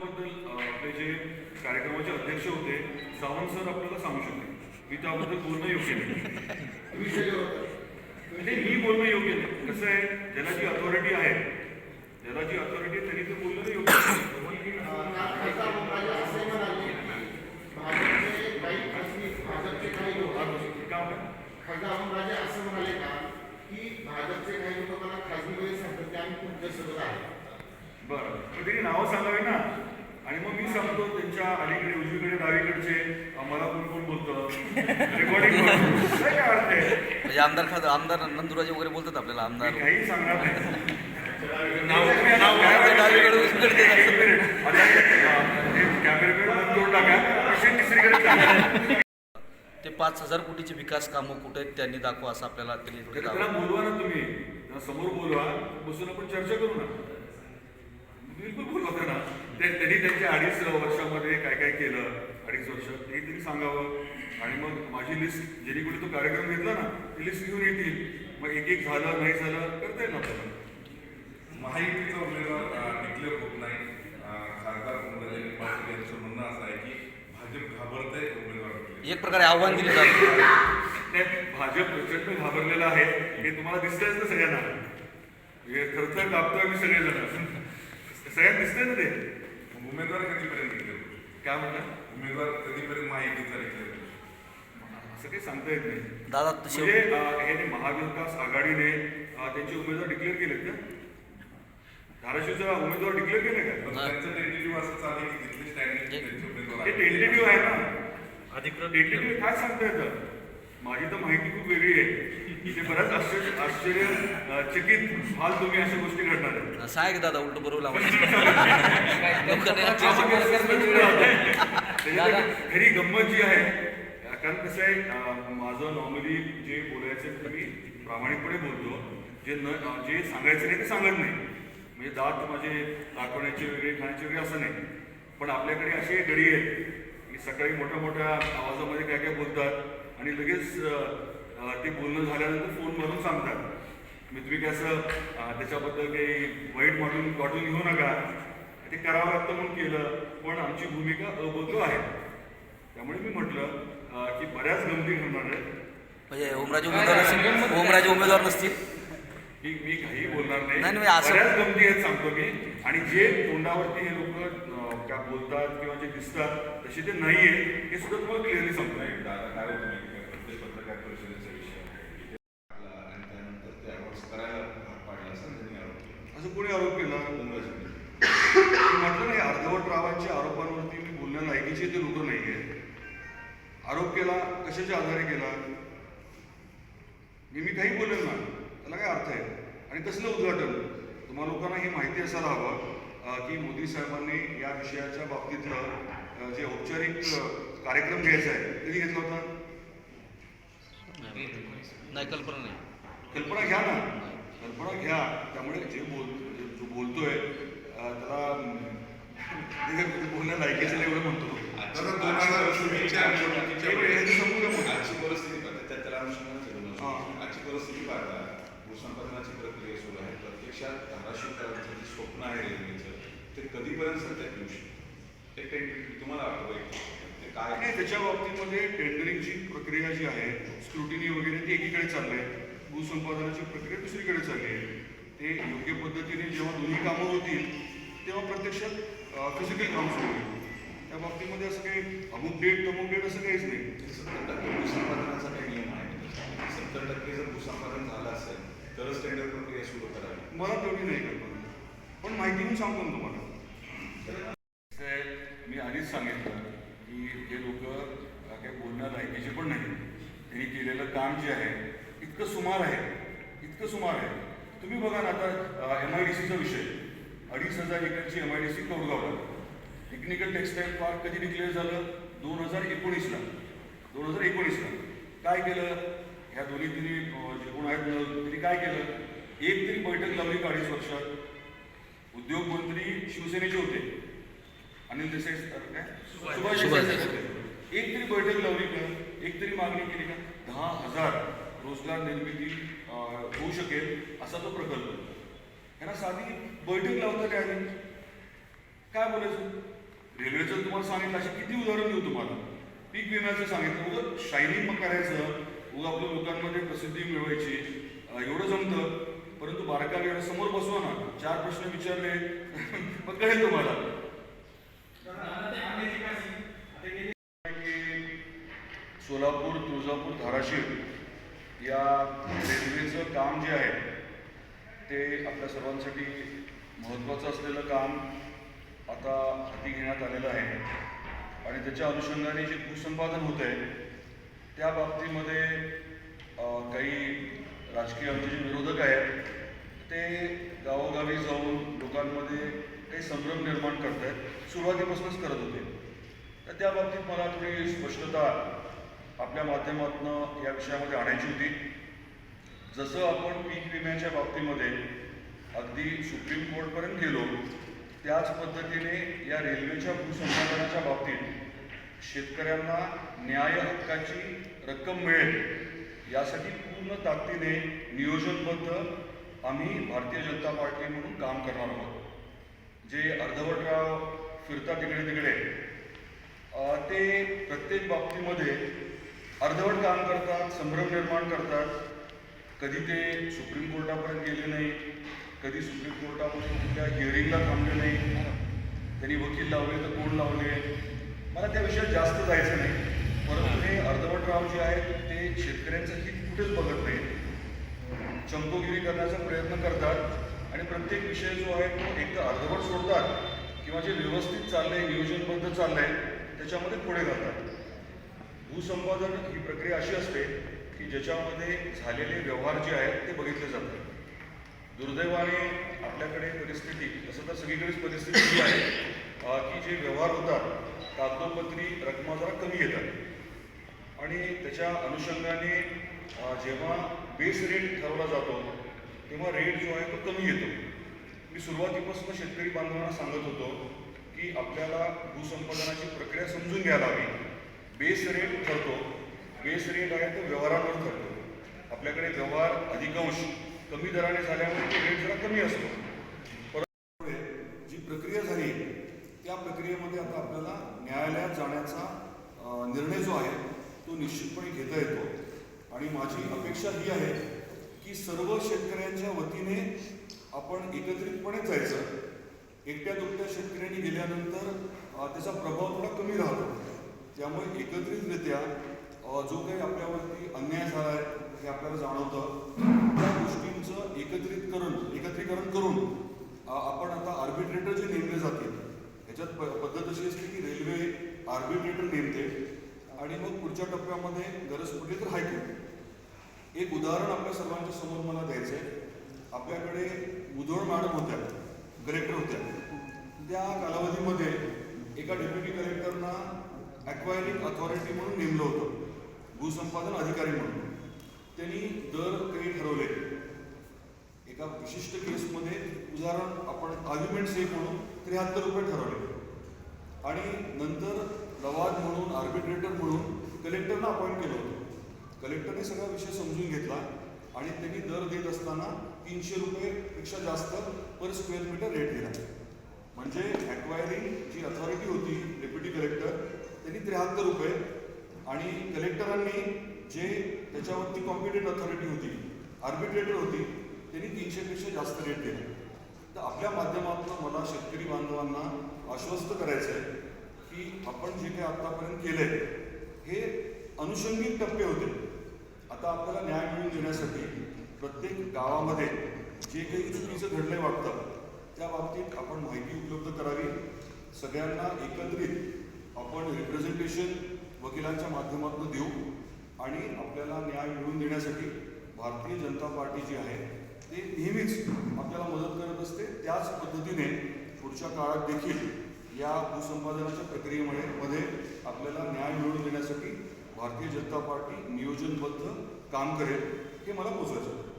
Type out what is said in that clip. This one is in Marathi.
अ, आपले जे कार्यक्रमाचे अध्यक्ष होते सावंत सर आपल्याला सांगू शकते मी त्याबद्दल बोलणं योग्य नाही. म्हणजे मी बोलणं योग्य नाही. कसं आहे ज्याला जी अथॉरिटी आहे ज्याला जी अथॉरिटी आहे त्यांनी ते बोलणं योग्य भाजपचे असं म्हणाले का की भाजपचे काही लोक मला सांगतात की आम्ही तुमच्यासोबत आहे बरं. त्यांनी नावं सांगावी ना. आणि मग मी सांगतो त्यांच्या अलीकडे उजवीकडे डावीकडचे मला कोण कोण बोलतं रेकॉर्डिंग करतो काय काय अर्थ आहे म्हणजे आमदार खासदार आमदार नंदुराजे वगैरे बोलतात आपल्याला आमदार काही सांगणार नाही ते हे पाच हजार कोटीचे विकास कामं कुठे आहेत त्यांनी दाखवा असं आपल्याला त्यांनी बोलवा ना तुम्ही समोर बोलवा बसून आपण चर्चा करू ना बिलकुल बोलवा त्यांना ते त्यांनी त्यांच्या अडीच वर्षामध्ये काय काय केलं? अडीच वर्ष. ते त्यांनी सांगावं. आणि मग माझी लिस्ट ज्यांनी कोणी तो कार्यक्रम घेतला ना ती लिस्ट घेऊन येतील. मग एक एक झालं नाही झालं करता येईल आपल्याला. महायुतीचा उमेदवार डिक्लेअर होत नाही. खासदार उमेदवार पाटील यांचं म्हणणं असं आहे की भाजप घाबरते उमेदवार. एक प्रकारे आव्हान दिलं जातं. त्यात भाजप प्रचंड घाबरलेला आहे. हे तुम्हाला दिसतंयच ना सगळ्यांना. हे थरथर कापतोय आम्ही सगळेजण. सगळ्यांना दिसतंय ना ते मग उमेदवार कधीपर्यंत डिक्लेअर होईल काय म्हणतात उमेदवार कधीपर्यंत महायुतीचा डिक्लेअर असं काही सांगता येत नाही. दादा म्हणजे हे महाविकास आघाडीने त्यांचे उमेदवार डिक्लेअर केलेत का? धाराशिवचा उमेदवार डिक्लेअर केले का? त्यांचं टेंटेटिव्ह असं चालू आहे की तिथले स्टँडिंग त्यांचे उमेदवार हे. टेंटेटिव्ह आहे ना? टेंटेटिव्ह काय सांगता येतं? माझी तर माहिती खूप वेगळी आहे. इथे बऱ्याच आश्चर्य आश्चर्य चकित व्हाल तुम्ही अशा गोष्टी घडणार आहेत. की दादा उलट बरोबर त्याच्यात खरी गंमत जी आहे कारण कसं आहे अं, माझं नॉर्मली जे बोलायचं ते मी प्रामाणिकपणे बोलतो. जे न जे सांगायचं नाही ते सांगत नाही. म्हणजे दात माझे दाखवण्याचे वेगळे खाण्याचे वेगळे असं नाही. पण आपल्याकडे असे गडी आहेत की सकाळी मोठ्या मोठ्या आवाजामध्ये काय काय बोलतात आणि लगेच ते बोलणं झाल्यानंतर फोन भरून सांगतात. मी तुम्ही कसं त्याच्याबद्दल काही वाईट वाटून वाटून घेऊ नका. ते करावं लागतं म्हणून केलं पण आमची भूमिका अबोधो आहे. त्यामुळे मी म्हटलं की बऱ्याच गमती घडणार आहेत. म्हणजे ओमराजे उमेदवार नसतील? ओमराजे उमेदवार नसतील? की मी काही बोलणार नाही. नाही, नाही, असं- बऱ्याच गमती आहेत सांगतो मी. आणि जे तोंडावरती हे लोक काय बोलतात किंवा जे दिसतात तसे ते नाही आहेत हे सुद्धा तुम्हाला क्लिअरली का प्रत्येक पत्रकार परिषदेचा विषय आहे. आणि त्यानंतर ते अवॉर्ड्स करायला भाग पाडला असं त्यांनी आरोप केला. असं कोणी आरोप केला? म्हटलं नाही अर्धवट रावांच्या आरोपांवरती मी बोलण्या लायकीचे ते लोक नाही आहेत आरोप केला कशाच्या आधारे केला? मी मी काही बोलेल ना त्याला काय अर्थ आहे? आणि कसलं उद्घाटन? तुम्हा लोकांना ही माहिती असायला हवं. की मोदी साहेबांनी या विषयाच्या बाबतीतलं जे औपचारिक कार्यक्रम घ्यायचा आहे कधी घेतला होता? नाही कल्पना नाही. कल्पना घ्या ना. कल्पना घ्या. त्यामुळे जे बोल जे- बोलतोय त्याला बोलण्या लायकीचं नाही एवढं म्हणतो. दोन हजार चोवीसच्या परिस्थिती त्याला अनुषंगाने हां. आजची परिस्थिती पाहता. भूसंपादनाची प्रक्रिया सुरू आहे. प्रत्यक्षात धाराशिवकरांचं जे स्वप्न आहे रेल्वेचं ते कधीपर्यंत सत्यात येऊ शकतं? ते टेंटेटिव्ह तुम्हाला वाटतं ते काय नाही त्याच्या बाबतीमध्ये टेंडरिंगची प्रक्रिया जी आहे स्क्रुटिनी वगैरे ती एकीकडे चालली आहे. भूसंपादनाची प्रक्रिया दुसरीकडे चालली आहे. ते योग्य पद्धतीने जेव्हा दोन्ही कामं होतील तेव्हा प्रत्यक्षात फिजिकल काम सुरू होईल. त्या बाबतीमध्ये असं काही अमुक डेट तमुक डेट असं काहीच नाही. सत्तर टक्के भूसंपादनाचा काही नियम आहे सत्तर टक्के जर भूसंपादन झालं असेल तरच टेंडर प्रक्रिया सुरू करावी. मला तेवढी नाही कल्पना पण माहिती मी सांगतो ना तुम्हाला. मी आधीच सांगितलं की हे लोक काही बोलण्या लायकीचे पण नाही. त्यांनी केलेलं काम जे आहे इतकं सुमार आहे. इतकं सुमार आहे. तुम्ही बघा ना आता एम आय डी सीचा विषय. अडीच हजार एकरची एम आय डी सी कौडगावला टेक्निकल टेक्सटाईल पार्क कधी डिक्लेअर झालं? दोन हजार एकोणीसला. दोन हजार एकोणीसला. काय केलं? ह्या दोन्ही तिन्ही अं, जे कोण आहेत ना, त्यांनी काय केलं? एक तरी बैठक लावली का अडीच वर्षात उद्योग मंत्री शिवसेनेचे होते. अनिल देसाई काय? सुभाष देसाई होते एक तरी बैठक लावली का? एक तरी मागणी केली का? दहा हजार रोजगार निर्मिती होऊ शकेल असा तो प्रकल्प. ह्यांना साधी बैठक लावता काय आली काय बोलायचं? रेल्वेचं तुम्हाला सांगितलं अशी किती उदाहरण देऊ तुम्हाला? पीक विम्याचं सांगितलं. उगं शायनिंग मग करायचं. उगं आपल्या लोकांमध्ये प्रसिद्धी मिळवायची. एवढं जमतं. परंतु बारकावे समोर बसवा ना. चार प्रश्न विचारले. मग कळेल तुम्हाला. की सोलापूर तुळजापूर धाराशिव या रेल्वेचं काम जे आहे ते आपल्या सर्वांसाठी महत्त्वाचं असलेलं काम आता हाती घेण्यात आलेलं आहे. आणि त्याच्या अनुषंगाने जे भूसंपादन होत आहे त्या बाबतीमध्ये काही राजकीय आमचे जे विरोधक आहेत ते गावोगावी जाऊन लोकांमध्ये काही संभ्रम निर्माण करत आहेत सुरुवातीपासूनच करत होते. तर त्या बाबतीत मला थोडी स्पष्टता आपल्या माध्यमातून या विषयामध्ये आणायची होती. जसं आपण पीक विम्याच्या बाबतीमध्ये अगदी सुप्रीम कोर्टपर्यंत गेलो त्याच पद्धतीने या रेल्वेच्या भूसंपादनाच्या बाबतीत शेतकऱ्यांना न्याय हक्काची रक्कम मिळेल यासाठी पूर्ण ताकदीने नियोजनबद्ध आम्ही भारतीय जनता पार्टी म्हणून काम करणार आहोत. जे अर्धवटराव फिरतात इकडे तिकडे ते प्रत्येक बाबतीमध्ये अर्धवट काम करतात संभ्रम निर्माण करतात. कधी ते सुप्रीम कोर्टापर्यंत गेले नाही कधी सुप्रीम कोर्टामध्ये कुठल्या हिअरिंगला थांबले नाही. त्यांनी वकील लावले तर कोण लावले? मला त्या विषयात जास्त जायचं नाही. परंतु हे अर्धवटराव जे आहेत ते शेतकऱ्यांचं हित कुठेच बघत नाही चंपोगिरी करण्याचा प्रयत्न करतात आणि प्रत्येक विषय जो आहे तो एक तर अर्धवट सोडतात किंवा जे व्यवस्थित चाललंय नियोजनबद्ध चाललंय त्याच्यामध्ये पुढे घालतात भूसंपादन ही प्रक्रिया अशी असते की ज्याच्यामध्ये झालेले व्यवहार जे आहेत ते बघितले जातात. दुर्दैवाने आपल्याकडे परिस्थिती तसं तर सगळीकडेच परिस्थिती आहे. की जे व्यवहार होतात कागदोपत्री रकमा जरा कमी येतात. आणि त्याच्या अनुषंगाने जेव्हा बेस रेट ठरवला जातो तेव्हा रेट जो आहे तो कमी येतो. मी सुरुवातीपासून शेतकरी बांधवांना सांगत होतो की आपल्याला भूसंपादनाची प्रक्रिया समजून घ्यायला हवी. बेस रेट ठरतो. बेस रेट आहे तो व्यवहारांवर ठरतो. आपल्याकडे व्यवहार अधिकांश कमी दराने झाल्यामुळे रेट जरा कमी असतो परंतु जी प्रक्रिया झाली त्या प्रक्रियेमध्ये आता आपल्याला न्यायालयात जाण्याचा अं, निर्णय जो आहे तो निश्चितपणे घेता येतो. आणि माझी अपेक्षा ही आहे की सर्व शेतकऱ्यांच्या वतीने आपण एकत्रितपणे जायचं. एकट्या दुकट्या शेतकऱ्यांनी गेल्यानंतर त्याचा प्रभाव थोडा कमी राहतो. त्यामुळे एकत्रितरित्या जो काही आपल्यावरती अन्याय झाला आहे हे आपल्याला जाणवतं. त्या गोष्टींचं एकत्रितकरण एकत्रीकरण करून आपण आता आर्बिट्रेटर जे नेमले जातील ह्याच्यात प पद्धत अशी असते की रेल्वे आर्बिट्रेटर नेमते आणि मग पुढच्या टप्प्यामध्ये गरज पडली तर हायकोर्ट. एक उदाहरण आपल्या सर्वांच्या समोर मला द्यायचं आहे आपल्याकडे मुधोळ मॅडम होत्या कलेक्टर होत्या. त्या कालावधीमध्ये एका डेप्युटी कलेक्टरना ॲक्वायरिंग अथॉरिटी म्हणून नेमलं होतं. भूसंपादन अधिकारी म्हणून. त्यांनी दर काही ठरवले. एका विशिष्ट केसमध्ये उदाहरण आपण आर्ग्युमेंट सेफ म्हणून त्र्याहत्तर रुपये ठरवले. आणि नंतर लवाद म्हणून आर्बिट्रेटर म्हणून कलेक्टरना अपॉइंट केलं होतं. कलेक्टरने सगळा विषय समजून घेतला आणि त्यांनी दर देत असताना तीनशे रुपयेपेक्षा जास्त पर स्क्वेअर मीटर रेट दिला. म्हणजे ॲक्वायरिंग जी अथॉरिटी होती डेप्युटी कलेक्टर त्यांनी त्र्याहत्तर रुपये आणि कलेक्टरांनी जे त्याच्यावरती कॉम्पिटेंट अथॉरिटी होती आर्बिट्रेटर होती त्यांनी तीनशेपेक्षा जास्त रेट दिला. तर आपल्या माध्यमातून मला शेतकरी बांधवांना आश्वस्त करायचं आहे की आपण जे काही आत्तापर्यंत केलंय हे अनुषंगिक टप्पे होते. आता आपल्याला न्याय मिळवून देण्यासाठी प्रत्येक गावामध्ये जे काही चुकीचं घडलंय वाटतं त्या बाबतीत आपण माहिती उपलब्ध करावी. सगळ्यांना एकत्रित आपण रिप्रेझेंटेशन वकिलांच्या माध्यमातून देऊ आणि आपल्याला न्याय मिळवून देण्यासाठी भारतीय जनता पार्टी जी आहे ते नेहमीच आपल्याला मदत करत असते. त्याच पद्धतीने पुढच्या काळात देखील या भूसंपादनाच्या प्रक्रियेमध्ये मध्ये आपल्याला न्याय मिळवून देण्यासाठी भारतीय जनता पार्टी नियोजनबद्ध काम करेल हे मला पोचवायचं होतं.